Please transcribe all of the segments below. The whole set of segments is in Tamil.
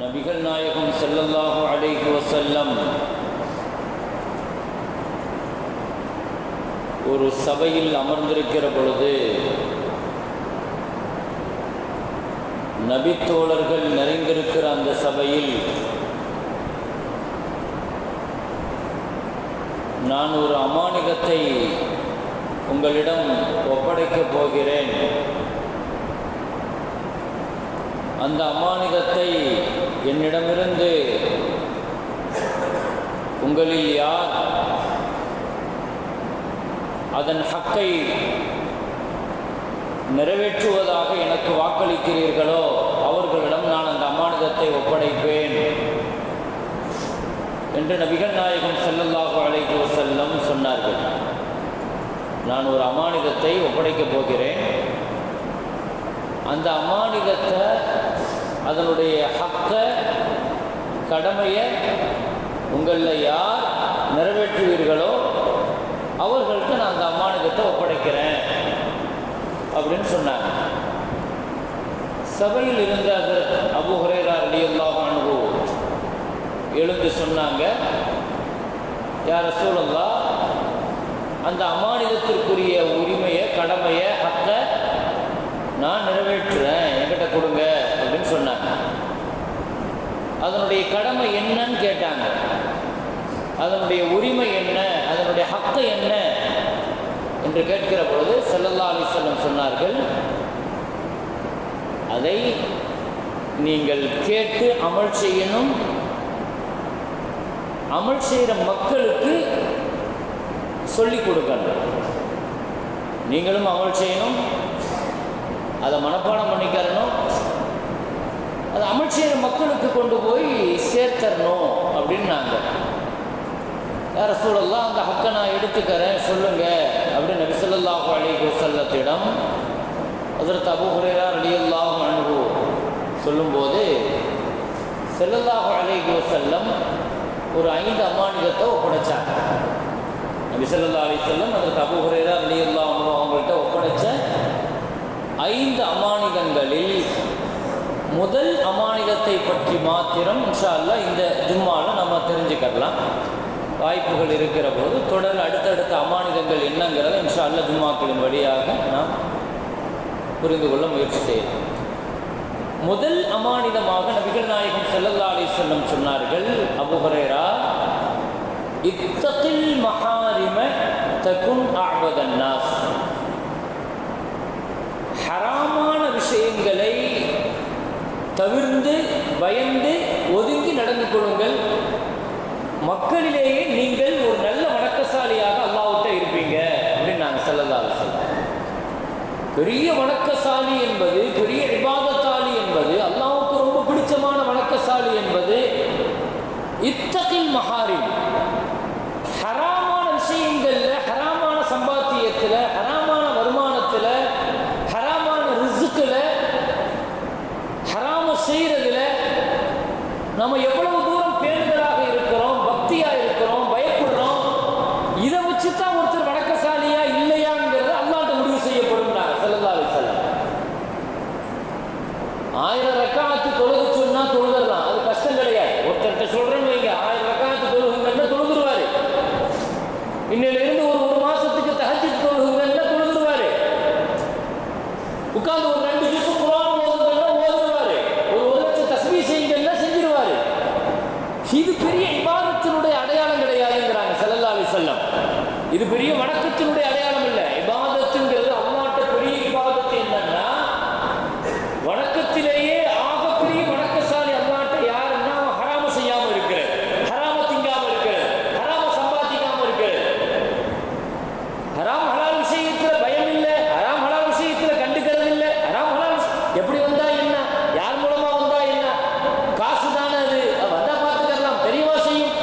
நபிகள் நாயகம் ஸல்லல்லாஹு அலைஹி செல்லம் ஒரு சபையில் அமர்ந்திருக்கிற பொழுது நபித்தோழர்கள் நிறைந்திருக்கிற அந்த சபையில் நான் ஒரு அமானிகத்தை உங்களிடம் ஒப்படைக்கப் போகிறேன். அந்த அமானிதத்தை என்னிடமிருந்து உங்களில் யார் அதன் ஹக்கை நிறைவேற்றுவதாக எனக்கு வாக்களிக்கிறீர்களோ அவர்களிடம் நான் அந்த அமானிதத்தை ஒப்படைப்பேன் என்று நபிகள் நாயகம் ஸல்லல்லாஹு அலைஹி செல்லம் சொன்னார்கள். நான் ஒரு அமானிதத்தை ஒப்படைக்கப் போகிறேன். அந்த அமானிதத்தை அதனுடைய ஹக்க கடமையை உங்களில் யார் நிறைவேற்றுவீர்களோ அவர்கள்ட்ட நான் அந்த அம்மானுக்கத்தை ஒப்படைக்கிறேன் அப்படின்னு சொன்னாங்க. சபையில் இருந்த ஹஜரத் அபு ஹுரேரா ரலியல்லாஹு அன்ஹு எழுந்து சொன்னாங்க யார சூழல்லா அந்த அமானிதத்திற்குரிய உரிமையை கடமையை அத்தை நான் நிறைவேற்றுறேன். என்கிட்ட கொடுங்க. சொன்னாங்க அதனுடைய கடமை என்னன்னு கேட்டாங்க. அதனுடைய உரிமை என்ன? அதனுடைய ஹக்கு என்ன? என்று கேட்கிற பொழுது செல்லல்லா அலிசல்லம் சொன்னார்கள் அதை நீங்கள் கேட்டு அமல் செய்யணும். அமல் செய்கிற மக்களுக்கு சொல்லிக் கொடுக்கணும். நீங்களும் அமல் செய்யணும். அதை மனப்பாடம் பண்ணிக்கிறணும் அது அமல் செய்கிற மக்களுக்கு கொண்டு போய் சேர்த்தரணும் அப்படின்னாங்க. யார சூழல்லாம் அந்த ஹக்கை நான் எடுத்துக்கிறேன் சொல்லுங்க அப்படின்னு நபிசல்லாஹு ஸல்லல்லாஹு செல்லத்திடம் அதில் தபு அபூ ஹுரைரா ரலியல்லாஹு அன்ஹு சொல்லும்போது செல்லல்லாஹு அலைஹி செல்லம் ஒரு ஐந்து அமானிதத்தை ஒப்படைச்சாங்க. நபிசல்லா அலி செல்லம் வஸல்லம் ஹஜரத் அபூ ஹுரைரா ரலியல்லாஹு அவங்கள்ட்ட ஒப்படைச்ச ஐந்து அமானிதங்களில் முதல் அமானிதத்தை பற்றி மாத்திரம் இன்ஷா அல்லாஹ் இந்த ஜும்மாவில் நம்ம தெரிஞ்சுக்கலாம் வாய்ப்புகள் இருக்கிற போது தொடர் அடுத்தடுத்த அமானிதங்கள் என்னங்கிறத இன்ஷா அல்லாஹ் ஜும்மாக்களின் வழியாக நாம் புரிந்து கொள்ள முயற்சி செய்யலாம். முதல் அமானிதமாக நபிகள் நாயகம் ஸல்லல்லாஹு அலைஹி சொன்னார்கள் அபுஹரேரா இத்தத்தில் மகாரிம தகும் தகுன் ஹராமான விஷயங்களை தவிர்ந்து பயந்து ஒதுங்கி நடந்து கொள்ளுங்கள். மக்களிலேயே நீங்கள் ஒரு நல்ல வணக்கசாலியாக அல்லாஹ்விட்ட இருப்பீங்க அப்படின்னு நாங்கள் செல்லலாம் பெரிய வணக்கசாலி என்பது பெரிய விவாதசாலி என்பது அல்லாவுக்கு ரொம்ப பிடிச்சமான வணக்கசாலி என்பது இத்தகில் மஹாரிம். ஹராமான விஷயங்கள்ல ஹராமான சம்பாத்தியத்தில் ஹராமான வருமானத்தில் ஹராமான ரிசுக்கில் ஹராம செய்யறதுல நம்ம எவ்வளவு தூரம் பேருதலாக இருக்கிறோம் பக்தியா இருக்கிறோம் பயப்படுறோம் இதை வச்சு தான் ஒருத்தர் வணக்கசாலியா இல்லையாங்கிறது அல்லாட்ட முடிவு செய்யப்படும் ஸல்லல்லாஹு அலைஹி வஸல்லம் ஆயிரம் ரக்காத்து தொழுக சொன்னா தொழுதலாம் அது கஷ்டம் கிடையாது ஒருத்தர்கிட்ட சொல்றேன்னு வைங்க ஆயிரம் ரக்காத்து தொழுகுங்கன்னா தொழுதுருவாரு இன்னையில இருந்து ஒரு ஒரு மாசத்துக்கு தஹஜ்ஜுத் தொழுகுங்கன்னா தொழுதுருவாரு உட்கார்ந்து ஒரு ரெண்டு ஜூஸ் குரான் ஓதுங்கன்னா ஓதுருவாரு ஒரு ஒரு லட்சம் தஸ்மீ செய்யுங்கன்னா செஞ்சிருவாரு இது பெரிய இபாதத்தினுடைய அடையாளம் கிடையாதுங்கிறாங்க ஸல்லல்லாஹு அலைஹி வஸல்லம் இது பெரிய வணக்கத்தினுடைய அடையாளம் இல்லை இபாதத்துங்கிறது அல்லாட்ட பெரிய இபாதத்து என்னன்னா வணக்கத்திலேயே ஆகப்பெரிய வணக்கசாலி அல்லாட்ட யாருன்னா அவன் ஹராம செய்யாம இருக்கிறது ஹராம திங்காம இருக்கிறது ஹராம சம்பாதிக்காம இருக்கிறது ஹராம் ஹலால் விஷயத்துல பயம் இல்லை ஹராம் ஹலால் விஷயத்துல கண்டுக்கிறது இல்லை ஹராம் ஹலால் விஷ- எப்படி வந்தா என்ன யார் மூலமா வந்தா என்ன காசு தானே அது அது வந்தா பார்த்துக்கலாம் தெரியவா செய்யும்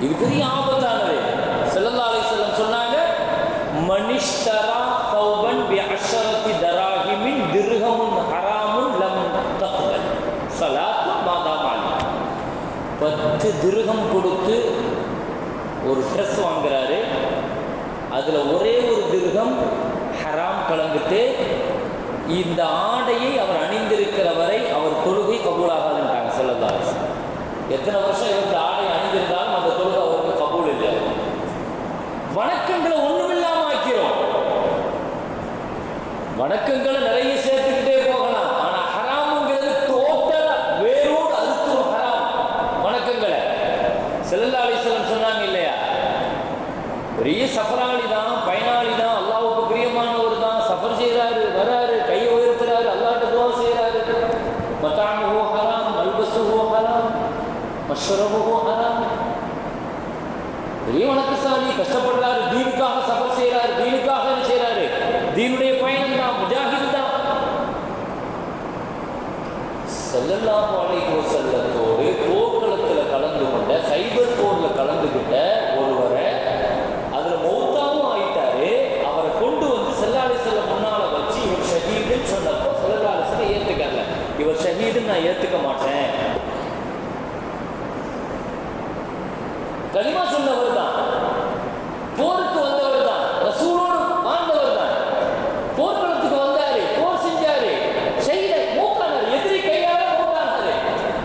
இது பெரிய ஆபத்தானது செல்லல்லா அலைஹி செல்லம் சொன்னாங்க மனிஷ்தரா தௌபன் பி அஷரத்தி தராஹிமின் திர்ஹமுன் ஹராமுன் லம் தக்பல். ஸலாத்து மாதாமாலி பத்து திருகம் கொடுத்து ஒரு ட்ரெஸ் வாங்குறாரு. அதில் ஒரே ஒரு திருகம் ஹராம் கலந்துட்டு இந்த ஆடையை அவர் அணிந்திருக்கிற வரை அவர் தொழுகை அணிந்திருக்க செல்லலாம் எத்தனை வருஷம் இவருக்கு ஆடை அணிந்திருந்தாலும் அந்த தொழுகை அவருக்கு கபூல் இல்லை வணக்கங்களை ஒண்ணுமில்லாம ஆக்கிறோம் வணக்கங்களை நிறைய சேர்த்துக்கிட்டே போகலாம். ஆனா ஹராமுங்கிறது டோட்டலா வேரோடு அறுத்துரும் ஹராம் வணக்கங்களை. செல்லல்லா அலிஸ்லம் சொன்னாங்க இல்லையா? பெரிய சஃபராளி தான் பயனாளி தான் அல்லாவுக்கு பிரியமானவர் தான். சஃபர் செய்கிறாரு வராரு கையை உயர்த்துறாரு அல்லாட்ட துவா செய்கிறாரு மத்தாமுகோ ஹராம் மல்பசுகோ ஹராம் மஷ்ரபுகோ ஹராம். பெரிய வணக்கசாலி கஷ்டப்படுறாரு தீனுக்காக சஃபர் செய்கிறாரு தீனுக்காக என்ன செய்கிறாரு தீனுடைய முஜாஹித் தான் செல்லல்லாஹு அலைஹி போர்க்களத்தில் கலந்து கொண்ட சைபர் போரில் கலந்துகிட்ட ஒருவரை அதில் மௌத்தாவும் ஆயிட்டாரு அவரை கொண்டு வந்து செல்லாலை செல்ல முன்னால வச்சு இவர் ஷஹீதுன்னு சொன்னப்போ செல்லாலை செல்ல ஏற்றுக்கல இவர் ஷஹீதுன்னு நான் ஏற்றுக்க மாட்டேன் கலிமா சொன்னவர் தான் போருக்கு வந்தவர் தான் ரசூலோடு வாழ்ந்தவர் தான் போர்க்களத்துக்கு வந்தாரு போர் செஞ்சாரு ஷஹீத மூக்கானார் எதிரி கையால மூக்கானாரு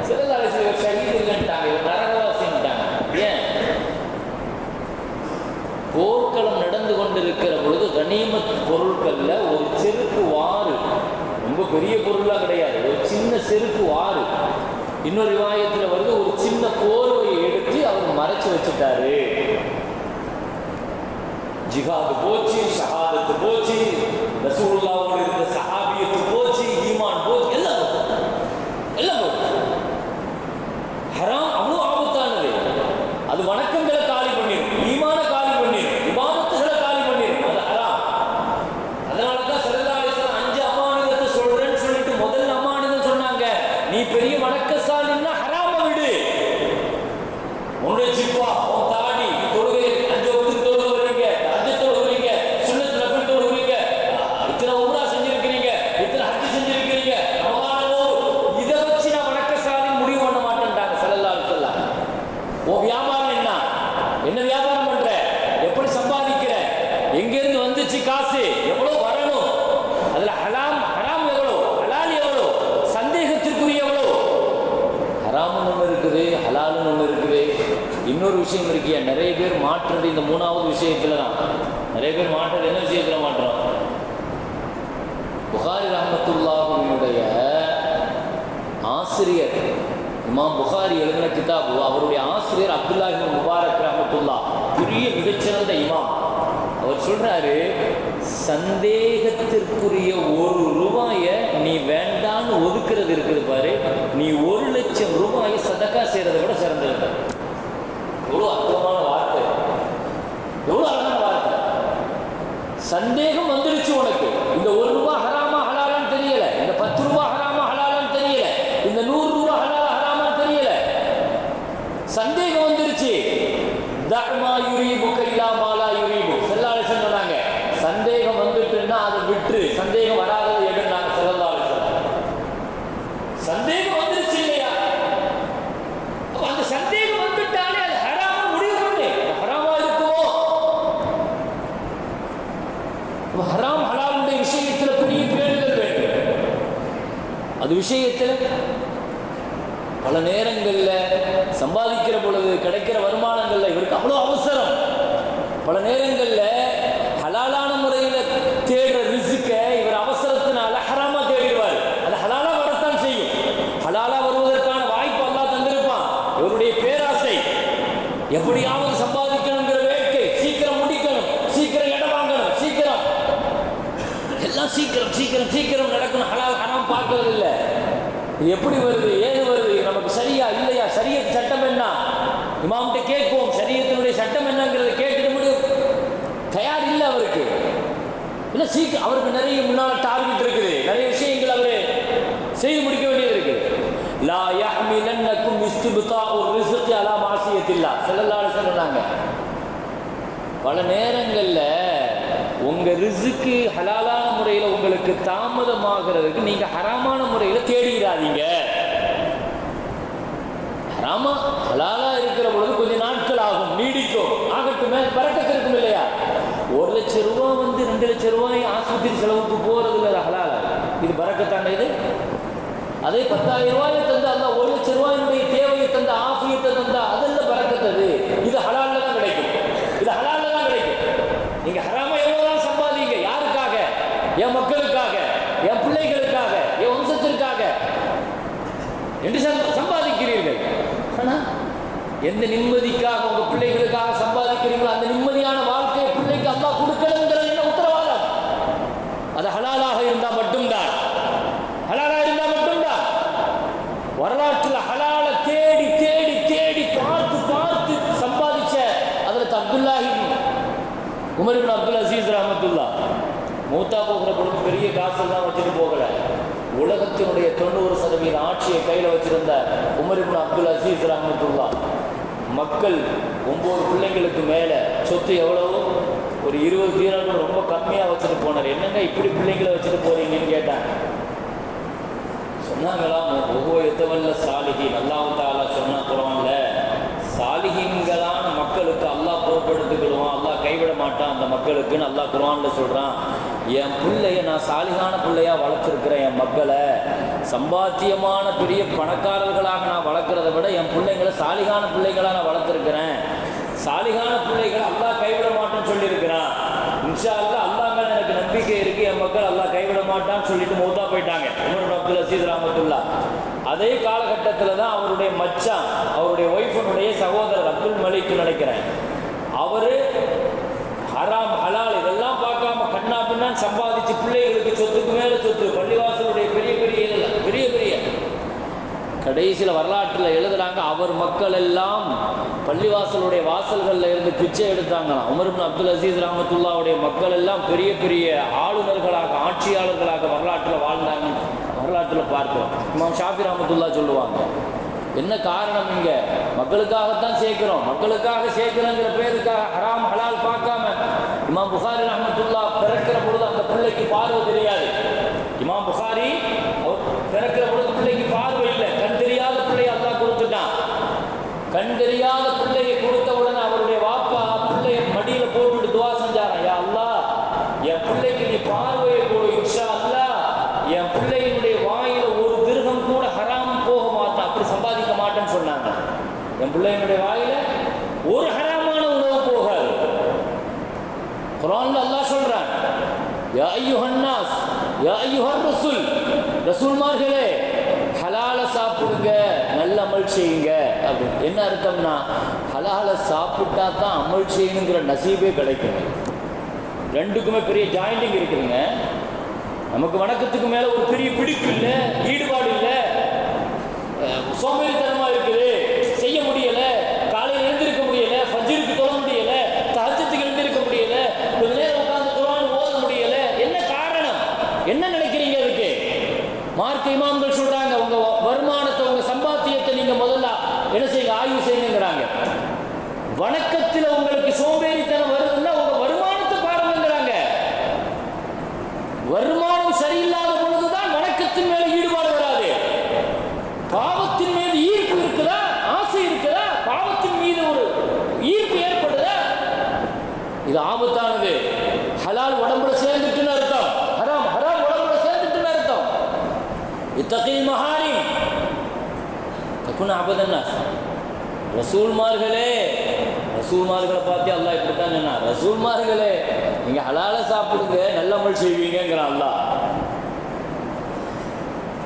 சிறந்தாலே இவர் ஷஹீத் இல்லைன்ட்டாங்க இவர் நரகவாசின்ட்டாங்க ஏன் போர்க்களம் நடந்து கொண்டிருக்கிற பொழுது கனிமத் பொருட்கள்ல ஒரு செருப்பு வாறு ரொம்ப பெரிய கிடையாது. ஒரு சின்ன செருப்பு வாறு இன்னொரு விவாயத்தில் வருது ஒரு சின்ன போர்வையை எடுத்து அவர் மறைச்சு வச்சுட்டாரு. ஜிஹாது போச்சு ஷஹாதத்து போச்சு. ரசூல்லாவோடு இருந்த சஹாபியத்து போச்சு ஈமான் போச்சு எல்லாம் போச்சு எல்லாம் போச்சு ஹராம் அவ்வளோ ஆபத்தானது அது வணக்கங்களை காலி பண்ணிடும் ஈமான காலி பண்ணிடும் விவாதத்துகளை காலி பண்ணிடும் அது ஹராம் அதனால தான் சரதாலேஸ்வரர் அஞ்சு அமானிதத்தை சொல்றேன்னு சொல்லிட்டு முதல்ல அமானிதம் சொன்னாங்க நீ பெரிய வணக்கசாலின்னா ஹராம விடு உன்னுடைய ஜிப்பா உன் தாடி நீ தொழுகை அஞ்சு வகுத்து தொழுக வரீங்க அஞ்சு தொழுகிறீங்க சுண்ணத்து நபில் தொழுகிறீங்க இத்தனை உம்ரா செஞ்சிருக்கிறீங்க இத்தனை ஹஜ் செஞ்சிருக்கிறீங்க ரமலானோ இதை வச்சு நான் வணக்கசாலி முடிவு பண்ண மாட்டேன்ட்டாங்க செல்லலாம் சொல்ல உன் வியாபாரம் என்ன? என்ன வியாபாரம் பண்ற? எப்படி சம்பாதிக்கிற? எங்கிருந்து வந்துச்சு காசு? எவ்வளவு வரணும்? அதுல ஹலாம் ஹராம் எவ்வளோ ஹலால் எவ்வளோ சந்தேகத்திற்குரிய எவ்வளோ ஹராமுன்னு ஒன்று இருக்குது ஹலாலும் ஒன்று இருக்குது. இன்னொரு விஷயம் இருக்கியா நிறைய பேர் மாற்றுறது இந்த மூணாவது விஷயத்துல தான். நிறைய பேர் மாற்றுறது என்ன விஷயத்துல மாற்றோம் புகாரி ரஹமத்துல்லாஹுவினுடைய ஆசிரியர் இமாம் புகாரி எழுதின கிதாபு அவருடைய ஆசிரியர் அப்துல்லாஹி முபாரக் ரஹமத்துல்லா பெரிய மிகச்சிறந்த இமாம். அவர் சொல்றாரு சந்தேகத்திற்குரிய ஒரு ரூபாயை நீ வேண்டான்னு ஒதுக்கிறது இருக்குது பாரு. நீ ஒரு லட்சம் ரூபாயை சதக்கா செய்யறதை விட சிறந்தது. எவ்வளோ அற்புதமான வார்த்தை. எவ்வளோ அழகான வார்த்தை. சந்தேகம் வந்துடுச்சு உனக்கு. இந்த ஒரு ரூபாய் ஹராமா ஹலாலான்னு தெரியல இந்த பத்து ரூபா ஹராமா ஹலாலான்னு தெரியல இந்த நூறு ரூபா ஹலாலா ஹராமான்னு தெரியல சந்தேகம் வந்துருச்சு தர்மா யுரீபு கைலா மாலா யுரீபு செல்லாலே சொன்னாங்க சந்தேகம் வந்துட்டுன்னா அதை விட்டு சந்தேகம் வராததை எடுனாங்க செல்லாலே சொன்னாங்க சந்தேகம் வந்துருச்சு இல்லையா அப்ப அந்த சந்தேகம் வந்துட்டாலே அது ஹராமா முடிவு பண்ணு அது ஹராமா இருக்குமோ அப்ப ஹராம் ஹலாலுடைய விஷயத்துல பெரிய பேணுதல் வேண்டும் அது விஷயத்துல பல நேரங்கள்ல சம்பாதிக்கிற பொழுது கிடைக்கிற வருமானங்கள்ல இவருக்கு அவ்வளோ அவசரம். பல நேரங்கள்ல ஹலாலான முறையில தேடுற ரிசுக்க இவர் அவசரத்தினால ஹராமா தேடிடுவார். அது ஹலாலா வரத்தான் செய்யும். ஹலாலா வருவதற்கான வாய்ப்பு அல்லா தந்திருப்பான். இவருடைய பேராசை எப்படியாவது சம்பாதிக்கணுங்கிற வேட்கை சீக்கிரம் முடிக்கணும் சீக்கிரம் இடம் வாங்கணும் சீக்கிரம். எல்லாம் சீக்கிரம் சீக்கிரம் சீக்கிரம் நடக்கணும். ஹலால் ஹராம் பார்க்கறது இல்லை இது எப்படி வருது ஏது வருது நமக்கு சரியா இல்லையா? சரிய சட்டம் என்ன? இமாம்கிட்ட கேட்போம் சரியத்தினுடைய சட்டம் என்னங்கிறத கேட்டுட்டு முடியும் தயார் இல்லை அவருக்கு. இல்லை சீக்கிரம் அவருக்கு நிறைய முன்னால் டார்கெட் இருக்குது. நிறைய விஷயங்கள் அவர் செய்து முடிக்க வேண்டியது இருக்குது லா யஹ்மிலன்னக்கும் ஒரு ரிஸ்கி அலா மாசியத்தில்லா. செல்லல்லாடு அலைஹி சொன்னாங்க. பல நேரங்களில் உங்கள் ரிசுக்கு ஹலாலான முறையில் உங்களுக்கு தாமதமாகிறதுக்கு நீங்கள் ஹராமான முறையில் தேடுகிறாதீங்க ஹராமா ஹலாலா இருக்கிற பொழுது கொஞ்ச நாட்கள் ஆகும் நீடிக்கும். ஆகட்டுமே பறக்கத்து இருக்கும் இல்லையா? ஒரு லட்சம் ரூபாய் வந்து ரெண்டு லட்சம் ரூபாய் ஆஸ்பத்திரி செலவுக்கு போகிறதுல ஹலாலா. இது பறக்கத்தான இது? அதே பத்தாயிரம் ரூபாயை தந்து அந்த ஒரு லட்சம் ரூபாயினுடைய தேவையை தந்த ஆஃபியத்தை தந்தா அதெல்லாம் பறக்கத்தது இது ஹலால்ல தான் கிடைக்கும் இது ஹலால்ல தான் கிடைக்கும் நீங்க ஹராம எவ்வளவுதான் சம்பாதிங்க யாருக்காக என் மக்களுக்காக என் பிள்ளைகளுக்காக என் வம்சத்திற்காக என்று சம்ப- சம்பாதிக்கிறீர்கள் ஆனா எந்த நிம்மதிக்காக உங்க பிள்ளைகளுக்காக சம்பாதிக்கிறீங்களோ அந்த நிம்மதியான வாழ்க்கையை பிள்ளைக்கு அல்லாஹ் கொடுக்கணுங்கிறது என்ன உத்தரவாதம்? அது ஹலாலாக இருந்தால் மட்டும்தான். ஹலாலாக இருந்தால் மட்டும்தான். வரலாற்றில் ஹலால தேடி தேடி தேடி பார்த்து பார்த்து சம்பாதிச்ச அதில் அப்துல்லாஹி உமர் இப்னு அப்துல் அசீஸ் ரஹமத்துல்லா. மூத்தா போகிற பொழுது பெரிய காசெல்லாம் வச்சுட்டு போகல. உலகத்தினுடைய தொண்ணூறு சதவீத ஆட்சியை கையில் வச்சிருந்த உமர் இப்னு அப்துல் அசீஸ் ரஹமத்துல்லா. மக்கள் ஒம்பது பிள்ளைங்களுக்கு மேலே சொத்து எவ்வளவோ? ஒரு இருபது தீரங்கள் ரொம்ப கம்மியாக வச்சுட்டு போனார். என்னங்க இப்படி பிள்ளைங்களை வச்சுட்டு போறீங்கன்னு கேட்டாங்க. சொன்னாங்களாம் ஒவ்வொரு எத்தவல்ல சாலிகி அல்லாஹ் தாலா சொன்னா குரான்ல சாலிகிங்களான மக்களுக்கு அல்லாஹ் பொறுப்படுத்திக்கிடுவான். அல்லாஹ் கைவிட மாட்டான் அந்த மக்களுக்குன்னு அல்லாஹ் குரான்ல சொல்றான். என் பிள்ளைய நான் சாலிகான பிள்ளையா வளர்த்துருக்குறேன் என் மக்களை. சம்பாத்தியமான பெரிய பணக்காரர்களாக நான் வளர்க்குறத விட என் பிள்ளைங்களை சாலிகான பிள்ளைகளாக நான் வளர்த்துருக்கிறேன். சாலிகான பிள்ளைகளை அல்லாஹ் கைவிட மாட்டேன்னு சொல்லியிருக்கிறான். இன்ஷா அல்லா அல்லாஹ் மேலே எனக்கு நம்பிக்கை இருக்குது என் மக்கள் அல்லாஹ் கைவிட மாட்டான்னு சொல்லிட்டு மௌத்தா போயிட்டாங்க. உமர் அப்துல் அசீஸ் அதே காலகட்டத்தில் தான் அவருடைய மச்சான் அவருடைய ஒய்ஃபனுடைய சகோதரர் அப்துல் மலிக்கு நினைக்கிறேன். அவர் ஹராம் ஹலால் இதெல்லாம் பார்க்காம கண்ணா பின்னான்னு பத்து பிள்ளைகளுக்கு சொத்துக்கு மேல சொத்து பள்ளிவாசலுடைய பெரிய பெரிய பெரிய பெரிய. கடைசியில் வரலாற்றில் எழுதுறாங்க அவர் மக்கள் எல்லாம் பள்ளிவாசலுடைய வாசல்களில் இருந்து பிச்சை எடுத்தாங்களாம். உமர் அப்துல் அசீஸ் ராமத்துல்லாவுடைய மக்கள் எல்லாம் பெரிய பெரிய ஆளுநர்களாக ஆட்சியாளர்களாக வரலாற்றில் வாழ்ந்தாங்க வரலாற்றில் பார்க்கிறோம். இமாம் ஷாஃபி ராமத்துல்லா சொல்லுவாங்க என்ன காரணம் இங்க? மக்களுக்காகத்தான் சேர்க்கிறோம். மக்களுக்காக சேர்க்கிறோங்கிற பேருக்காக ஹராம் ஹலால் பார்க்காம இமாம் புகாரி ரஹமத்துல்லா பிறக்கிற பொழுது அந்த பிள்ளைக்கு பார்வை தெரியாது. இமாம் புகாரி அவர் பிறக்கிற பொழுது பிள்ளைக்கு பார்வை இல்லை. கண் தெரியாத பிள்ளையை அல்லாஹ் கொடுத்துட்டான். கண் தெரியாத பிள்ளையை கொடுத்த உடனே அவருடைய வாப்பா பிள்ளைய மடியில போட்டுட்டு துவா செஞ்சாராம் யா அல்லாஹ் என் பிள்ளைக்கு நீ பார்வையை கொடு இன்ஷா அல்லாஹ் என் பிள்ளையினுடைய வாயில ஒரு திருகம் கூட ஹராம் போக மாட்டான் அப்படி சம்பாதிக்க மாட்டேன்னு சொன்னாங்க என் பிள்ளையினுடைய வாயில ஒரு ஹராமான உணவு போகாது குரான்ல அல்லாஹ் சொல்றான் யா ஐயுஹன் யா ஐயுஹர் ரசூல் ரசூல்மார்களே ஹலால சாப்பிடுங்க நல்ல அமல் செய்யுங்க. அப்படின்னு. என்ன அர்த்தம்னா ஹலால சாப்பிட்டா தான் அமல் செய்யணுங்கிற நசீபே கிடைக்கும். ரெண்டுக்குமே பெரிய ஜாயிண்டிங் இருக்குதுங்க. நமக்கு வணக்கத்துக்கு மேல ஒரு பெரிய பிடிப்பு இல்லை ஈடுபாடு இல்லை. அஹ் இத்தகைய மகாரி தக்குன அபதன்னா. ரசூல்மார்களே ரசூல்மார்களை பார்த்து அல்லா இப்படித்தான் என்ன ரசூல்மார்களே நீங்க ஹலால சாப்பிடுங்க நல்ல அமல் செய்வீங்கிறான்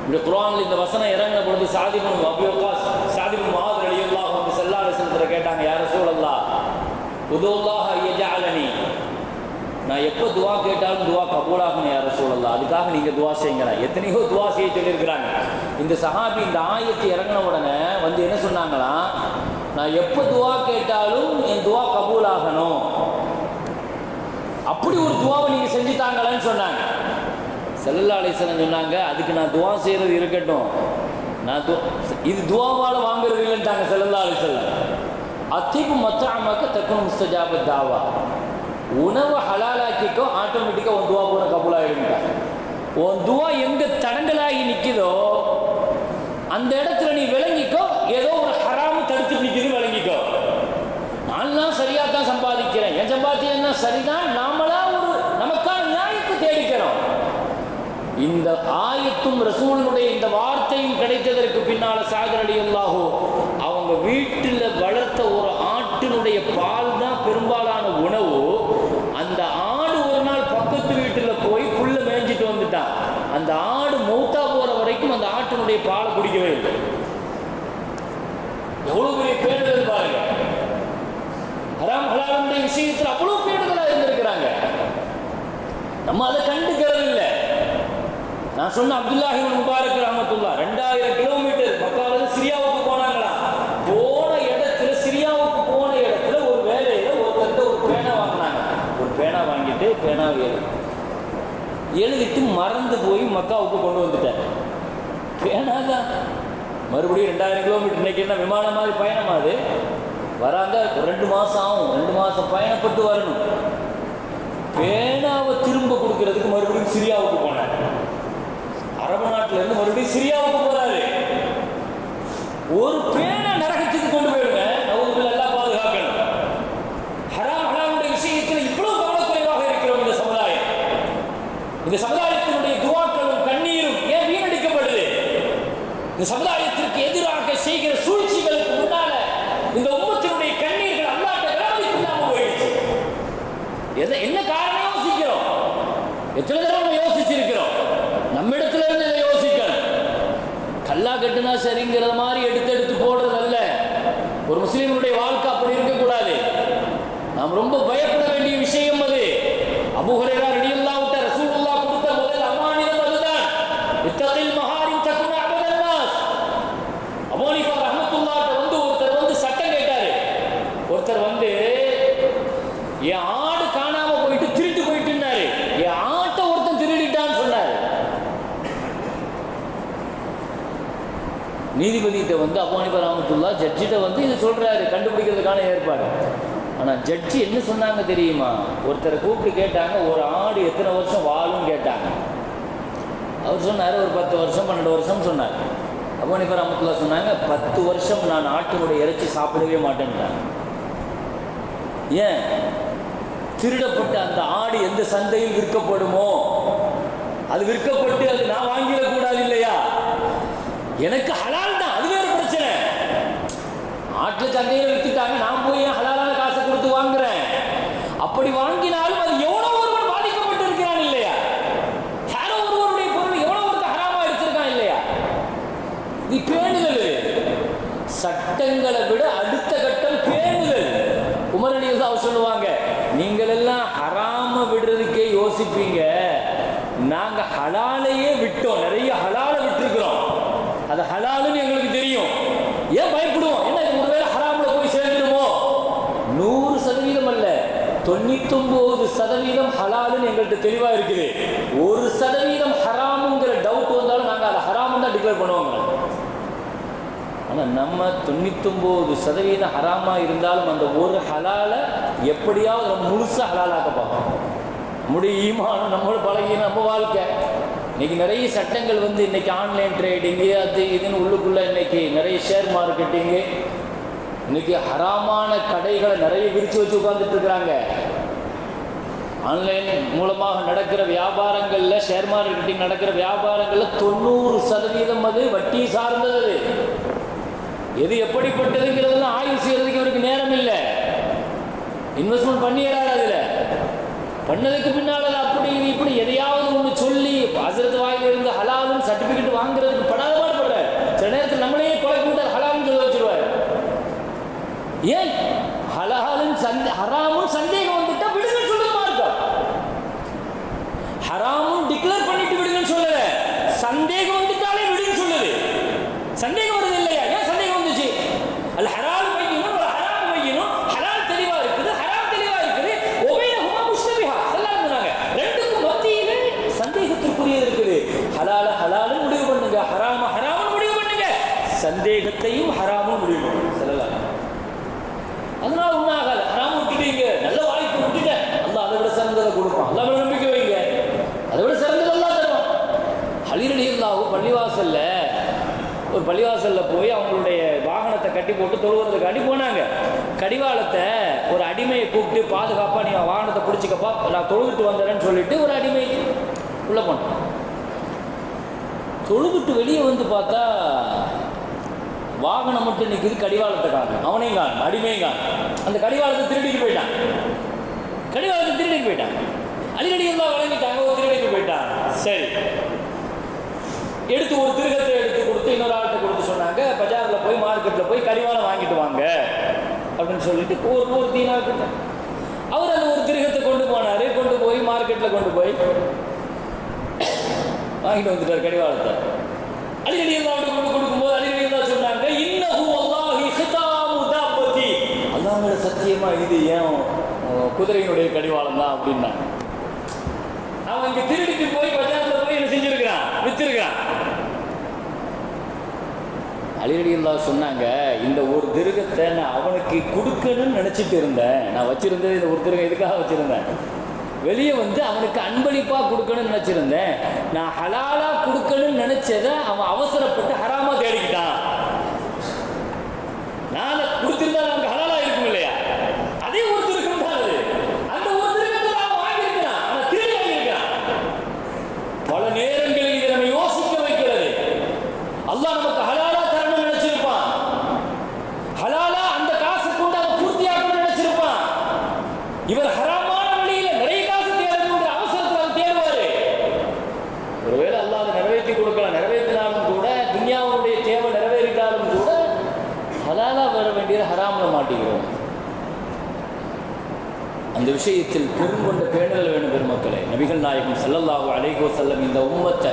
இந்த குர்ஆன்ல இந்த வசனம் இறங்கின பொழுது சாதிபன் அபியோகா சாதிபன் மாதிரி அலியுல்லாஹ் வந்து செல்லாத செலுத்துற கேட்டாங்க யார் சூழல்லா உதவுல்லாஹ் ஐயா அலனி நான் எப்போ துவா கேட்டாலும் துவா கபூலாகணும் யார சூழல்லா அதுக்காக நீங்கள் துவா செய்யுங்களேன் எத்தனையோ துவா செய்ய சொல்லியிருக்கிறாங்க. இந்த சஹாபி இந்த ஆயத்து இறங்கின உடனே வந்து என்ன சொன்னாங்களா? நான் எப்போ துவா கேட்டாலும் என் துவா கபூலாகணும். அப்படி ஒரு துவாவை நீங்கள் செஞ்சு தாங்களேன்னு சொன்னாங்க செல்லல்லா அலிசலம் சொன்னாங்க அதுக்கு நான் துவா செய்கிறது இருக்கட்டும். நான் து இது துவாவால் வாங்குறது இல்லைன்ட்டாங்க செல்லல்லா அலிசல்லம் அத்திப்பு மத்தாமக்க தக்கணும் முஸ்தஜாபத் தாவா. உணவை ஹலாலாக்கிக்கோ ஆட்டோமேட்டிக்காக உன் துவா பூரா கபுலாகிடுங்க உன் துவா எங்கே தடங்கலாகி நிற்குதோ அந்த இடத்துல நீ விளங்கிக்கோ ஏதோ ஒரு ஹராம் தடுத்து நிற்கிது விளங்கிக்கோ. நான்லாம் சரியாக தான் சம்பாதிக்கிறேன். என் சம்பாத்தியம் சரிதான். நாமளா ஒரு நமக்கான நியாயத்தை தேடிக்கிறோம். இந்த ஆயத்தும் ரசூலனுடைய இந்த வார்த்தையும் கிடைத்ததற்கு பின்னால் சாகர் அலி அல்லாஹோ அவங்க வீட்டில் வளர்த்த ஒரு ஆட்டினுடைய பால் தான் பெரும்பாலான உணவு அந்த ஆடு ஒரு நாள் பக்கத்து வீட்டில் போய் புல்ல மேய்ஞ்சிட்டு வந்துட்டான் அந்த ஆடு மௌத்தா போற வரைக்கும் அந்த ஆட்டினுடைய பாலை குடிக்கவே இல்லை. எவ்வளவு பெரிய பேடுதல் பாருங்க. ஹராம் ஹலாலுடைய விஷயத்தில் அவ்வளவு பேடுதலா இருந்திருக்கிறாங்க. நம்ம அதை கண்டுக்கிறது இல்லை. நான் சொன்ன அப்துல்லாஹி முபாரக் ரஹமத்துல்லா ரெண்டாயிரம் கிலோமீட்டர் மக்காவிலிருந்து சிரியாவுக்கு போனாங்களா? போன இடத்துல சிரியாவுக்கு போன இடத்துல ஒரு வேலையில ஒருத்தர் ஒரு பேனா வாங்கினாங்க. ஒரு பேனா வாங்கிட்டு பேனா எழுதி எழுதிட்டு மறந்து போய் மக்காவுக்கு கொண்டு வந்துட்டார். பேனா தான் மறுபடியும் ரெண்டாயிரம் கிலோமீட்டர் இன்னைக்கு என்ன விமானம் மாதிரி பயணம் அது? வராங்க. ரெண்டு மாசம் ஆகும். ரெண்டு மாசம் பயணப்பட்டு வரணும். பேனாவை திரும்ப கொடுக்கறதுக்கு மறுபடியும் சிரியாவுக்கு போனார். அரபு நாட்டுல இருந்து மறுபடியும் சிரியாவுக்கு போறாரு. ஒரு பேனா நரகத்துக்கு கொண்டு போயிடுங்க நவுதுகள் எல்லாம் பாதுகாக்கணும் ஹராம் ஹராமுடைய விஷயத்தில் இவ்வளவு கவனக்குறைவாக இருக்கிறோம் இந்த சமுதாயம் இந்த சமுதாயத்தினுடைய துவாக்களும் கண்ணீரும் ஏன் வீணடிக்கப்படுது இந்த சமுதாயத்திற்கு எதிராக செய்கிற சூழ்ச்சிகளுக்கு முன்னால இந்த உம்மத்தினுடைய கண்ணீர்கள் அல்லாட்ட விராமதிக்கு இல்லாம போயிடுச்சு. எதை என்ன காரணம் யோசிக்கிறோம்? எத்தனை தடவை யோசிச்சிருக்கிறோம்? நம்ம இடத்துல இருந்து இதை யோசிக்கணும். கல்லா கட்டுனா சரிங்கிற மாதிரி எடுத்து எடுத்து போடுறது அல்ல ஒரு முஸ்லீமுடைய வாழ்க்கை அப்படி இருக்கக்கூடாது. நாம் ரொம்ப பயப்பட வேண்டிய விஷயம் அது. அபுஹரேரா ரலியல்லாஹு தஆலா ரசூலுல்லாஹ் கொடுத்த முதல் அமானிதம் அதுதான் இத்தகில் மஹாரிம் தகுன அபதன் நாஸ் அபூ ஹனீஃபா ரஹ்மத்துல்லாஹ் வந்து ஒருத்தர் வந்து சட்டம் கேட்டாரு ஒருத்தர் வந்து என் ஆடு காணாம போயிட்டு திருட்டு போயிட்டுன்னாரு என் ஆட்டை ஒருத்தன் திருடிட்டான்னு சொன்னாரு நீதிபதிகிட்ட வந்து அப்பானிபா ராமத்துல்லா ஜட்ஜிட்ட வந்து இது சொல்கிறாரு கண்டுபிடிக்கிறதுக்கான ஏற்பாடு. ஆனால் ஜட்ஜி என்ன சொன்னாங்க தெரியுமா? ஒருத்தரை கூப்பிட்டு கேட்டாங்க ஒரு ஆடு எத்தனை வருஷம் வாழும் கேட்டாங்க. அவர் சொன்னார் ஒரு பத்து வருஷம் பன்னெண்டு வருஷம் சொன்னார். அப்பானிபா ராமத்துல்லா சொன்னாங்க பத்து வருஷம் நான் ஆட்டினுடைய இறைச்சி சாப்பிடவே மாட்டேன்ட்டாங்க. ஏன்? திருடப்பட்ட அந்த ஆடு எந்த சந்தையில் விற்கப்படுமோ? அது விற்கப்பட்டு அது நான் வாங்கிடக்கூடாது இல்லையா? எனக்கு ஹலா தான் அது வேற பிரச்சனை ஆட்டுல சந்தையில வித்துட்டாங்க. நான் போய் ஏன் ஹலாலான காசை கொடுத்து வாங்குறேன். அப்படி வாங்கினாலும் அது எவனோ ஒருவன் பாதிக்கப்பட்டு இருக்கிறான் இல்லையா? யாரோ ஒருவருடைய பொருள் எவனோ ஒருத்தர் ஹராமா அடிச்சிருக்கான் இல்லையா? இது பேணுதல் சட்டங்களை விட அடுத்த கட்டம் பேணுதல். உமரணியில் அவர் சொல்லுவாங்க நீங்கள் எல்லாம் ஹராம விடுறதுக்கே யோசிப்பீங்க நாங்க ஹலாலையே விட்டோம் நிறைய ஹலாலை விட்டுருக்கிறோம் அது ஹலாலுன்னு எங்களுக்கு தெரியும் ஏன் பயப்படுவோம் என்ன இது ஒருவேளை ஹராம்ல போய் சேர்ந்துடுமோ நூறு சதவீதம் அல்ல தொண்ணூத்தொன்பது சதவீதம் ஹலாலுன்னு எங்கள்கிட்ட தெளிவா இருக்குது. ஒரு சதவீதம் ஹராமுங்கிற டவுட் வந்தாலும் நாங்கள் அதை ஹராமுன்னு தான் டிக்ளேர் பண்ணுவோங்க. ஆனால் நம்ம தொண்ணூத்தொம்பது சதவீதம் ஹராமா இருந்தாலும் அந்த ஒரு ஹலாலை எப்படியாவது நம்ம முழுசாக ஹலாலாக்க பார்ப்போம் நம்முடைய ஈமானம் நம்மளோட பழகி நம்ம வாழ்க்கை. இன்னைக்கு நிறைய சட்டங்கள் வந்து இன்னைக்கு ஆன்லைன் ட்ரேடிங்கு அது இதுன்னு உள்ளுக்குள்ள இன்னைக்கு நிறைய ஷேர் மார்க்கெட்டிங்கு இன்னைக்கு ஹராமான கடைகளை நிறைய விரிச்சு வச்சு உட்கார்ந்துட்டு இருக்கிறாங்க. ஆன்லைன் மூலமாக நடக்கிற வியாபாரங்கள்ல ஷேர் மார்க்கெட்டிங் நடக்கிற வியாபாரங்கள்ல தொண்ணூறு சதவீதம் அது வட்டி சார்ந்தது. அது. எது எப்படிப்பட்டதுங்கிறது ஆய்வு செய்யறதுக்கு இவருக்கு நேரம் இல்லை. இன்வெஸ்ட்மெண்ட் பண்ணிடுறாரு அதில். பண்ணதுக்கு பின்னால் அப்படி இப்படி எதையாவது ஒன்று சொல்லி ஹசரத் வாயில இருந்து ஹலாலும் சர்டிபிகேட் வாங்குறதுக்கு படாத பாடுபடுறாரு சில நேரத்தில் நம்மளையே கொலை கூட்ட ஹலாலும் சொல்ல வச்சிருவாரு ஏன் ஹலாலும் சந்தே ஹராமும் சந்தேகம் வந்துட்டா விடுங்க சொல்லுங்க மார்க்கம் ஹராமும் டிக்ளேர் பண்ணிட்டு விடுங்கன்னு சொல்லல சந்தேகம் வந்துட்டாலே விடுன்னு சொல்லுது சந்தேகம் வருது இல்லையா ஏன் சந்தேகம் வந்துச்சு அல் ஹலால் வைக்கணும் ஒரு ஹராம் வைக்கணும் ஹலால் தெளிவா இருக்குது ஹராம் தெளிவா இருக்குது ஒபைனஹுமா முஷ்தபிஹா ஸல்லல்லாஹு சொன்னாங்க ரெண்டுக்கும் மத்தியில சந்தேகத்திற்குரியது இருக்குது ஹலால ஹலாலும் முடிவு பண்ணுங்க ஹராம ஹராமும் முடிவு பண்ணுங்க சந்தேகத்தையும் ஹராமும் முடிவு பண்ணுங்க ஸல்லல்லாஹு அதனால ஒன்றும் ஆகாது ஹராம விட்டுட்டீங்க நல்ல வாய்ப்பு விட்டுட்ட அல்லாஹ் அதை விட சிறந்ததை கொடுப்பான் அல்லாஹ் மேல நம்பிக்கை வைங்க அதை விட சிறந்தது அல்லாஹ் தருவான் ஹலிரலி அல்லாஹு பள்ளிவாசல்ல ஒரு பள்ளிவாசல்ல போய் அவங்களுடைய வாகனத்தை கட்டி போட்டு தொழுவுறதுக்காண்டி போனாங்க கடிவாளத்தை ஒரு அடிமையை கூப்பிட்டு பாதுகாப்பா நீ வாகனத்தை பிடிச்சிக்கப்பா நான் தொழுதுட்டு வந்துடுறேன்னு சொல்லிட்டு ஒரு அடிமை உள்ள போனான் தொழுதுட்டு வெளியே வந்து பார்த்தா வாகனம் மட்டும் நிற்குது கடிவாளத்தை காணும் அவனையும் காணும் அடிமையும் காணும் அந்த கடிவாளத்தை திருடிட்டு போயிட்டான் கடிவாளத்தை திருடிட்டு போயிட்டான் அடிக்கடி எல்லாம் வழங்கிட்டாங்க ஒரு திருடிட்டு போயிட்டான் சரி. எடுத்து ஒரு திருகத்தை எடுத்து கொடுத்து இன்னொரு ஆள்கிட்ட கொடுத்து சொன்னாங்க பஜாரில் போய் மார்க்கெட்டில் போய் கடிவாளம் வாங்கிட்டு வாங்க அப்படின்னு சொல்லிட்டு ஒரு ஒரு தீனா அவர் அந்த ஒரு திருகத்தை கொண்டு போனார் கொண்டு போய் மார்க்கெட்டில் கொண்டு போய் வாங்கிட்டு வந்துட்டார் கடிவாளத்தை அடிக்கடி எல்லாம் அப்படி கொண்டு கொடுக்கும்போது அடிக்கடி எல்லாம் சொன்னாங்க இன்னஹு அல்லாஹி ஹிதாமு தாபதி அல்லாஹ்வோட சத்தியமா இது ஏன் குதிரையினுடைய கடிவாளம் தான் அப்படின்னா. அவன் இங்கே திருடிட்டு போய் பஜார்ல போய் என்ன செஞ்சிருக்கிறான் வித்திருக்கான் அலிரடி சொன்னாங்க இந்த ஒரு திருகத்தை நான் அவனுக்கு கொடுக்கணும்னு நினச்சிட்டு இருந்தேன். நான் வச்சுருந்தது இந்த ஒரு திருகம் எதுக்காக வச்சுருந்தேன்? வெளியே வந்து அவனுக்கு அன்பளிப்பாக கொடுக்கணும்னு நினச்சிருந்தேன். நான் ஹலாலாக கொடுக்கணும்னு நினச்சதை அவன் அவசரப்பட்டு ஹராமாக தேடிக்கிட்டான் நான் கொடுத்திருந்தா நமக்கு ஹலாலா இருக்கும் இல்லையா அதே ஒரு திருகம் தான் அது அந்த ஒரு திருகத்தை அவன் வாங்கியிருக்கிறான் அவன் திருடி வாங்கியிருக்கிறான் பல நேரங்களில் இதை நம்ம யோசிக்க வைக்கிறது அல்லாஹ் நமக்கு ஹலாலா தரணும்னு நினைச்சிருப்பான் ஹலாலா அந்த காசை கொண்டு அவன் பூர்த்தியாக்கணும்னு நினைச்சிருப்பான் இவர் ஹராமான வழியில நிறைய காசு தேடணுன்ற அவசரத்தில் அவர் தேடுவாரு ஒருவேளை அல்லாஹ் அதை நிறைவேற்றி கொடுக்கலாம் நிறைவேற்றினாலும் கூட துன்யாவுடைய தேவை நிறைவேறிட்டாலும் கூட ஹலாலா வர வேண்டியது ஹராமில் மாட்டிக்கிறோம் அந்த விஷயத்தில் பெருங்கொண்ட பேணுதல் வேணும் பெருமக்களே நபிகள் நாயகம் ஸல்லல்லாஹு அலைஹி வஸல்லம் இந்த உம்மத்தை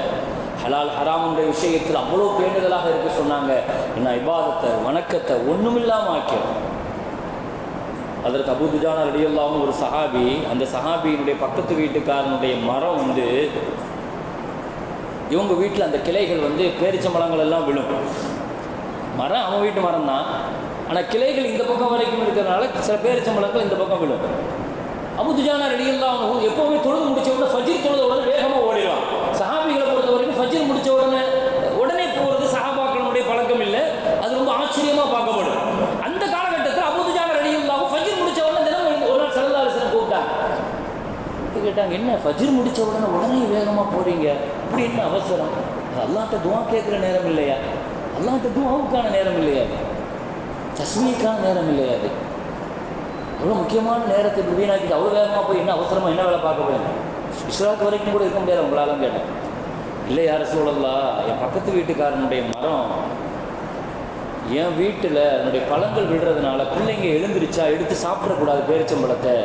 ஹலால் ஹராமுன்ற விஷயத்தில் அவ்வளோ பேணுதலாக இருக்க சொன்னாங்க என்ன இபாதத்தை வணக்கத்தை ஒண்ணுமில்லாம ஆக்கிடும் அதற்கு அபு துஜானா ரடியல்லாவும் ஒரு சஹாபி அந்த சஹாபியினுடைய பக்கத்து வீட்டுக்காரனுடைய மரம் வந்து இவங்க வீட்டில் அந்த கிளைகள் வந்து பேரிச்சம்பழங்கள் எல்லாம் விழும். மரம் அவன் வீட்டு மரம் தான் ஆனால் கிளைகள் இந்த பக்கம் வரைக்கும் இருக்கிறதுனால சில பேரிச்சம்பழங்கள் இந்த பக்கம் விழும். அபுதுஜானா ரெடியெல்லாம் அவன் எப்போவுமே தொழுது முடிச்ச உடனே ஃபஜிர் தொழுத உடனே வேகமாக ஓடிடுவான். சஹாபிகளை பொறுத்த வரைக்கும் ஃபஜிர் முடிச்ச உடனே உடனே போகிறது சஹாபாக்களுடைய பழக்கம் இல்லை. அது ரொம்ப ஆச்சரியமாக பார்க்கப்படும். அந்த காலகட்டத்தில் அபுதுஜானா ரெடியெல்லாம் ஃபஜிர் முடிச்ச உடனே தினம் ஒரு நாள் செல்லதாரிசனம் கூப்பிட்டாங்க. கேட்டாங்க என்ன ஃபஜிர் முடிச்ச உடனே உடனே வேகமாக போகிறீங்க அப்படின்னு என்ன அவசரம்? அல்லாட்ட துவா கேட்குற நேரம் இல்லையா? அல்லாட்ட துவாவுக்கான நேரம் இல்லையா அது? நேரம் இல்லையா அது? அவ்வளோ முக்கியமான நேரத்தை இப்படி வீணாக்கிட்டு அவ்வளோ வேகமாக போய் என்ன அவசரமாக என்ன வேலை பார்க்க போயிருந்தேன் இஸ்ராக்கு வரைக்கும் கூட இருக்க முடியாது உங்களாலும் கேட்டேன். இல்லை யார் சூழல்லா என் பக்கத்து வீட்டுக்காரனுடைய மரம் என் வீட்டில் அதனுடைய பழங்கள் விடுறதுனால பிள்ளைங்க எழுந்திருச்சா எடுத்து சாப்பிடக்கூடாது பேரிச்சம்பழத்தை.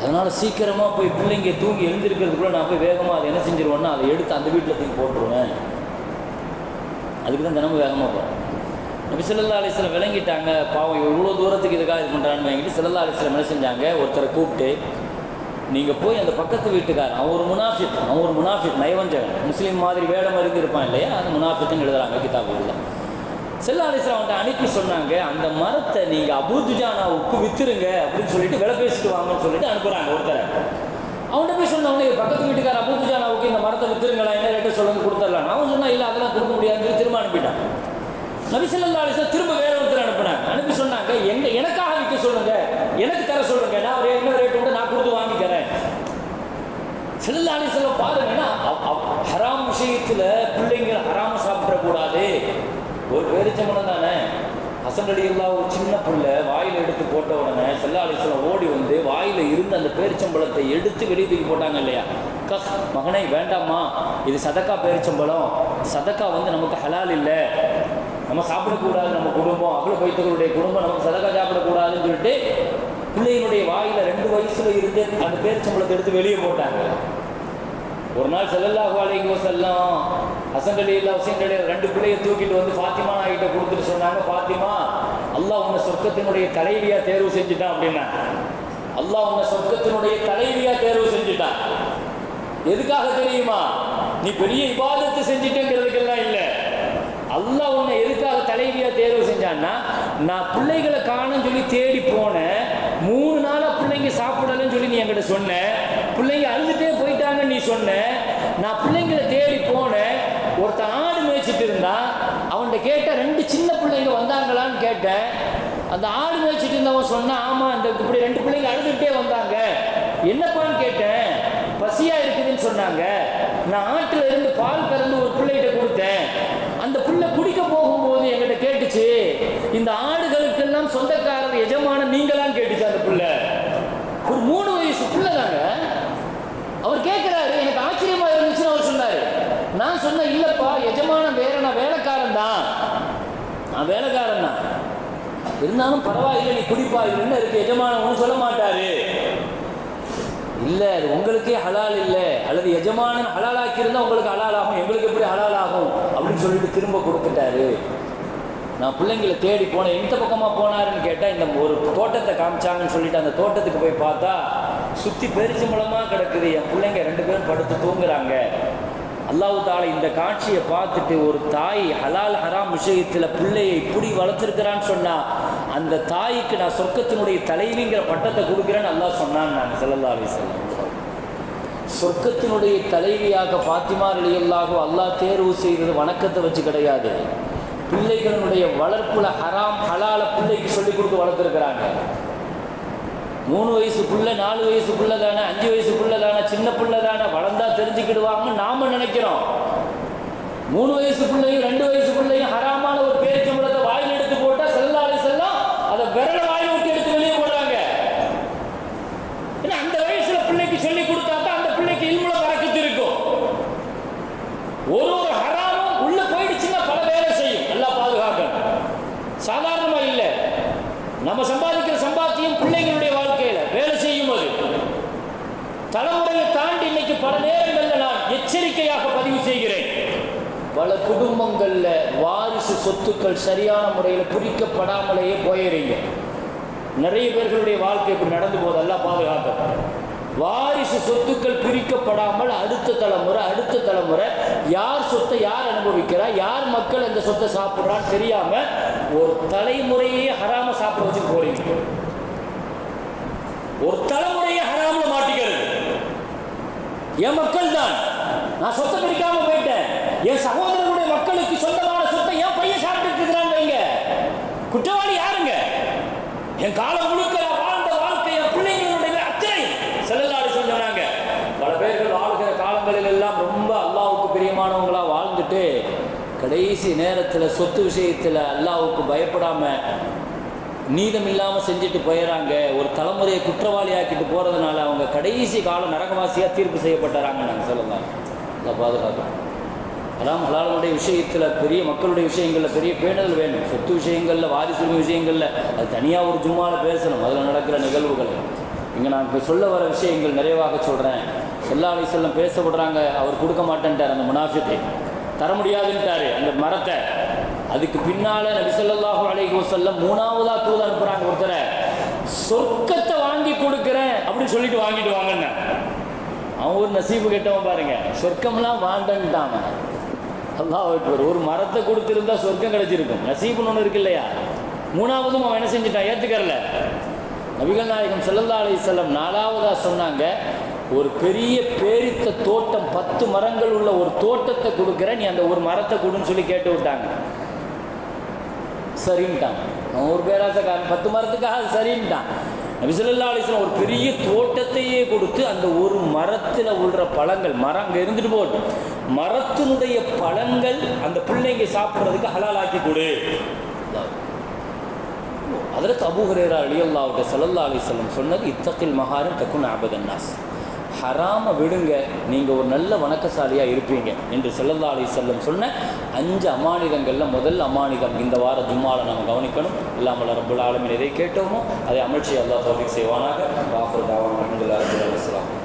அதனால் சீக்கிரமாக போய் பிள்ளைங்க தூங்கி எழுந்திருக்கிறதுக்குள்ளே நான் போய் வேகமாக அதை என்ன செஞ்சிருவேன்னா அதை எடுத்து அந்த வீட்டில் தூக்கி போட்டுருவேன். அதுக்கு தான் தினமும் வேகமாக போகிறேன் நபி ஸல்லல்லாஹு அலைஹி விளங்கிட்டாங்க. பாவம் இவ்வளோ தூரத்துக்கு இதுக்காக இது பண்ணுறான்னு வாங்கிட்டு ஸல்லல்லாஹு அலைஹி என்ன செஞ்சாங்க? ஒருத்தரை கூப்பிட்டு நீங்கள் போய் அந்த பக்கத்து வீட்டுக்காரன் அவன் ஒரு முனாஃபிக் அவன் ஒரு முனாஃபிக் நயவஞ்சகன் முஸ்லீம் மாதிரி வேடம் அறிந்து இருப்பான் இல்லையா? அது முனாஃபித்துன்னு எழுதுகிறாங்க கிதாபுகளில். செல்லா அலிஸ்லாம் அவன்கிட்ட அனுப்பி சொன்னாங்க அந்த மரத்தை நீங்கள் அபூதுஜானாவுக்கு வித்துருங்க அப்படின்னு சொல்லிட்டு விலை பேசிட்டு வாங்கன்னு சொல்லிட்டு அனுப்புகிறாங்க ஒருத்தரை. அவன்கிட்ட போய் சொன்னவங்க பக்கத்து வீட்டுக்கார அபூதுஜானாவுக்கு இந்த மரத்தை வித்துருங்களா என்ன ரேட்டு சொல்லுங்க கொடுத்துடலாம். அவன் சொன்னால் இல்லை அதெல்லாம் கொடுக்க முடியாதுன்னு திரும்ப அனுப்பிட்டான். நபிசல்லா அலிஸ்லாம் திரும்ப வேற ஒருத்தர் அனுப்புனாங்க. அனுப்பி சொன்னாங்க எங்க எனக்காக விற்க சொல்லுங்க எனக்கு தர சொல்லுங்க நான் ஒரு என்ன ரேட்டு கூட நான் கொடுத்து வாங்கிக்கிறேன் தரேன். செல்லா அலிஸ்லாம் பாருங்கன்னா ஹராம் விஷயத்தில் பிள்ளைங்க ஹராம சாப்பிடக்கூடாது. ஒரு பேரிச்சம்பளம் தானே ஹசன் ஒரு சின்ன பிள்ளை வாயில் எடுத்து போட்ட உடனே செல்லா அலிஸ்லாம் ஓடி வந்து வாயில் இருந்த அந்த பேரிச்சம்பளத்தை எடுத்து வெளியே தூக்கி போட்டாங்க இல்லையா? கஹ் மகனே வேண்டாமா இது சதக்கா பேரிச்சம்பளம் சதக்கா வந்து நமக்கு ஹலால் இல்லை. நம்ம சாப்பிடக்கூடாது நம்ம குடும்பம். அவ்வளோ பைத்தர்களுடைய குடும்பம் நமக்கு சதக்கா சாப்பிடக்கூடாதுன்னு சொல்லிட்டு பிள்ளையினுடைய வாயில் ரெண்டு வயசுல இருந்து அந்த பேரிச்சம்பழத்தை எடுத்து வெளியே போட்டாங்க. ஒரு நாள் செல்லல்லாஹு அலைஹி வஸல்லம் ஹசன் அலி இல்லா ஹுசைன் அலி ரெண்டு பிள்ளையை தூக்கிட்டு வந்து ஃபாத்திமா நாய்கிட்ட கொடுத்துட்டு சொன்னாங்க ஃபாத்திமா அல்லாஹ் உன்னை சொர்க்கத்தினுடைய தலைவியா தேர்வு செஞ்சுட்டான் அப்படின்னா அல்லாஹ் உன்னை சொர்க்கத்தினுடைய தலைவியா தேர்வு செஞ்சுட்டான். எதுக்காக தெரியுமா? நீ பெரிய இபாதத்து செஞ்சுட்டேங்கிறதுக்கெல்லாம் இல்லை. அல்லாஹ் உன்னை எதுக்காக தலைவியா தேர்வு செஞ்சான்னா நான் பிள்ளைகளை காணும் சொல்லி தேடி போனேன். மூணு நாளாக பிள்ளைங்க சாப்பிடலன்னு சொல்லி நீ என்கிட்ட சொன்ன. பிள்ளைங்க அழுதுட்டே போயிட்டாங்கன்னு நீ சொன்ன. நான் பிள்ளைங்களை ஒருத்தன் ஆடு மேய்ச்சிட்டு இருந்தான் அவன்கிட்ட கேட்ட ரெண்டு சின்ன பிள்ளைங்க வந்தாங்களான்னு கேட்டேன். அந்த ஆடு மேய்ச்சிட்டு இருந்தவன் சொன்னான் ஆமாம் இந்த இப்படி ரெண்டு பிள்ளைங்க அழுதுகிட்டே வந்தாங்க. என்னப்பான்னு கேட்டேன். பசியாக இருக்குதுன்னு சொன்னாங்க. நான் ஆட்டில் இருந்து பால் கறந்து ஒரு பிள்ளைகிட்ட கொடுத்தேன். அந்த பிள்ளை குடிக்க போகும்போது எங்கிட்ட கேட்டுச்சு இந்த ஆடுகளுக்கெல்லாம் சொந்தக்காரர் எஜமான நீங்களாம் கேட்டுச்சு அந்த பிள்ளை. ஒரு மூணு வயசு பிள்ளை தாங்க அவர் கேட்கிறாரு எனக்கு ஆச்சரியமா நான் சொன்னேன் இல்லப்பா எஜமான வேற நான் வேலைக்காரன் தான். நான் வேலைக்காரன் தான். இருந்தாலும் பரவாயில்லை நீ குடிப்பா இல்லைன்னு என்ன இருக்கு? எஜமான ஒன்றும் சொல்ல மாட்டாரு. இல்லை அது உங்களுக்கே ஹலால் இல்லை. அல்லது எஜமானன் ஹலால் ஆக்கியிருந்தா உங்களுக்கு ஹலால் ஆகும் எங்களுக்கு எப்படி ஹலால் ஆகும் அப்படின்னு சொல்லிட்டு திரும்ப கொடுத்துட்டாரு. நான் பிள்ளைங்களை தேடி போனேன். எந்த பக்கமாக போனாருன்னு கேட்டால் இந்த ஒரு தோட்டத்தை காமிச்சாங்கன்னு சொல்லிட்டு அந்த தோட்டத்துக்கு போய் பார்த்தா சுற்றி பெருச்சம்பளமாக கிடக்குது. என் பிள்ளைங்க ரெண்டு பேரும் படுத்து தூங்குறாங்க. அல்லாஹு தாலா இந்த காட்சியை பார்த்துட்டு ஒரு தாய் ஹலால் ஹராம் விஷயத்தில் பிள்ளையை இப்படி வளர்த்துருக்கிறான்னு சொன்னால் அந்த தாய்க்கு நான் சொர்க்கத்தினுடைய தலைவிங்கிற பட்டத்தை கொடுக்குறேன்னு அல்லாஹ் சொன்னான்னு நான் செல்லல்லா அலி சொர்க்கத்தினுடைய தலைவியாக ஃபாத்திமா அலியல்லாக அல்லாஹ் தேர்வு செய்தது வணக்கத்தை வச்சு கிடையாது. பிள்ளைகளினுடைய வளர்ப்புல ஹராம் ஹலால பிள்ளைக்கு சொல்லிக் கொடுத்து வளர்த்துருக்கிறாங்க. மூணு வயசு புள்ள நாலு வயசு புள்ள தானே அஞ்சு வயசு புள்ள தானே சின்ன புள்ள தானே வளர்ந்தா தெரிஞ்சுக்கிடுவாங்கன்னு நாம நினைக்கிறோம். மூணு வயசு பிள்ளையும் ரெண்டு வயசு பிள்ளையும் ஹராமான ஒரு பேரிச்சம்பளத்தை வாயில் எடுத்து போட்டா செல்லாலே செல்லம் அதை விரல வாயில் விட்டு எடுத்து வெளியே போடுறாங்க. ஏன்னா அந்த வயசுல பிள்ளைக்கு சொல்லி கொடுத்தா தான் அந்த பிள்ளைக்கு இல்முல பறக்கத்து இருக்கும். ஒரு ஒரு ஹராமும் உள்ள போயிடுச்சுன்னா பல வேலை செய்யும். நல்லா பாதுகாக்கணும். சாதாரணமா இல்லை. நம்ம சம்பாதிக்கிற சம்பாத்தியம் பிள்ளைங்க வாழ்க்கையில வேலை செய்யும் அது தலைமுறையை தாண்டி இன்னைக்கு பல நேரங்களில் நான் எச்சரிக்கையாக பதிவு செய்கிறேன். பல குடும்பங்கள்ல வாரிசு சொத்துக்கள் சரியான முறையில் பிரிக்கப்படாமலேயே போயிடுறீங்க நிறைய பேர்களுடைய வாழ்க்கை இப்படி நடந்து போது எல்லாம் பாதுகாக்க வாரிசு சொத்துக்கள் பிரிக்கப்படாமல் அடுத்த தலைமுறை அடுத்த தலைமுறை யார் சொத்தை யார் அனுபவிக்கிறா யார் மக்கள் அந்த சொத்தை சாப்பிட்றான்னு தெரியாம ஒரு தலைமுறையே ஹராம சாப்பிட வச்சு போறீங்க. ஒரு தலை என் மக்கள் தான் நான் சொத்தை பிரிக்காம போயிட்டேன். என் சகோதரனுடைய மக்களுக்கு சொந்தமான சொத்தை என் பையன் சாப்பிட்டு இருக்கிறாங்க வைங்க குற்றவாளி யாருங்க? என் காலம் முழுக்க நான் வாழ்ந்த வாழ்க்கை என் பிள்ளைங்களுடைய அத்தனை செல்லலாடு சொன்னாங்க. பல பேர்கள் வாழ்கிற காலங்களில் எல்லாம் ரொம்ப அல்லாவுக்கு பிரியமானவங்களா வாழ்ந்துட்டு கடைசி நேரத்தில் சொத்து விஷயத்தில் அல்லாவுக்கு பயப்படாம நீதம் இல்லாமல் செஞ்சுட்டு போயிடறாங்க ஒரு தலைமுறையை குற்றவாளி ஆக்கிட்டு போகிறதுனால அவங்க கடைசி காலம் நரகவாசியாக தீர்ப்பு செய்யப்பட்டுறாங்க நாங்கள் சொல்லலாம். இதை பாதுகாக்கிறோம் அதான் மலாளனுடைய விஷயத்தில் பெரிய மக்களுடைய விஷயங்களில் பெரிய பேணுதல் வேணும். சொத்து விஷயங்களில் வாரிசுரிமை விஷயங்களில் அது தனியாக ஒரு ஜும்மாவில் பேசணும். அதில் நடக்கிற நிகழ்வுகள். இங்கே நான் இப்போ சொல்ல வர விஷயங்கள் நிறைவாக சொல்கிறேன் செல்லா செல்லம் பேசப்படுறாங்க. அவர் கொடுக்க மாட்டேன்ட்டார் அந்த முனாஃபித்தை தர முடியாதுன்ட்டார் அந்த மரத்தை. அதுக்கு பின்னால நபிசல்லாஹு அலைஹி வசல்லம் மூணாவதா தூது அனுப்புறாங்க ஒருத்தரை. சொர்க்கத்தை வாங்கி கொடுக்குறேன் அப்படின்னு சொல்லிட்டு வாங்கிட்டு வாங்கன்னு அவன் ஒரு நசீபு கெட்டவன் பாருங்க. சொர்க்கம்லாம் வாண்டன்ட்டான் அவன். ஒரு மரத்தை கொடுத்துருந்தா சொர்க்கம் கிடைச்சிருக்கும். நசீபுன்னு ஒன்று இருக்கு இல்லையா? மூணாவதும் அவன் என்ன செஞ்சுட்டான்? ஏத்துக்கறல. நபிகள் நாயகம் ஸல்லல்லாஹு அலி செல்லம் நாலாவதா சொன்னாங்க ஒரு பெரிய பேரித்த தோட்டம் பத்து மரங்கள் உள்ள ஒரு தோட்டத்தை கொடுக்குற நீ அந்த ஒரு மரத்தை கொடுன்னு சொல்லி கேட்டு விட்டாங்க. சரின்ட்டான். நூறு ஒரு பேராசக்காரன் பத்து மரத்துக்காக சரின்ட்டான். நபிசல்லா அலிஸ்லாம் ஒரு பெரிய தோட்டத்தையே கொடுத்து அந்த ஒரு மரத்தில் உள்ள பழங்கள் மரம் அங்கே இருந்துட்டு போட்டு மரத்தினுடைய பழங்கள் அந்த பிள்ளைங்க சாப்பிட்றதுக்கு ஹலாலாக்கி கொடு. அதில் அபூஹரேரா அலி அல்லாவுடைய சல்லல்லா அலிஸ்லம் சொன்னது இத்தத்தில் மகாரன் தக்குன் ஆபதன்னாஸ் ஹராம விடுங்க. நீங்கள் ஒரு நல்ல வணக்கசாலியாக இருப்பீங்க. என்று சல்லல்லா அலி செல்லம் சொன்ன அஞ்சு அமானிதங்களில் முதல் அமானிதம் இந்த வார ஜும்மாவை நாம் கவனிக்கணும். இல்லாமல் ரொம்ப ஆலமின் எதை கேட்டோமோ அதை அமர்ச்சி அல்லா தோஃபிக் செய்வானாக. வாஃபர் தாவான் அஹமதுல்லா அலுவலாம்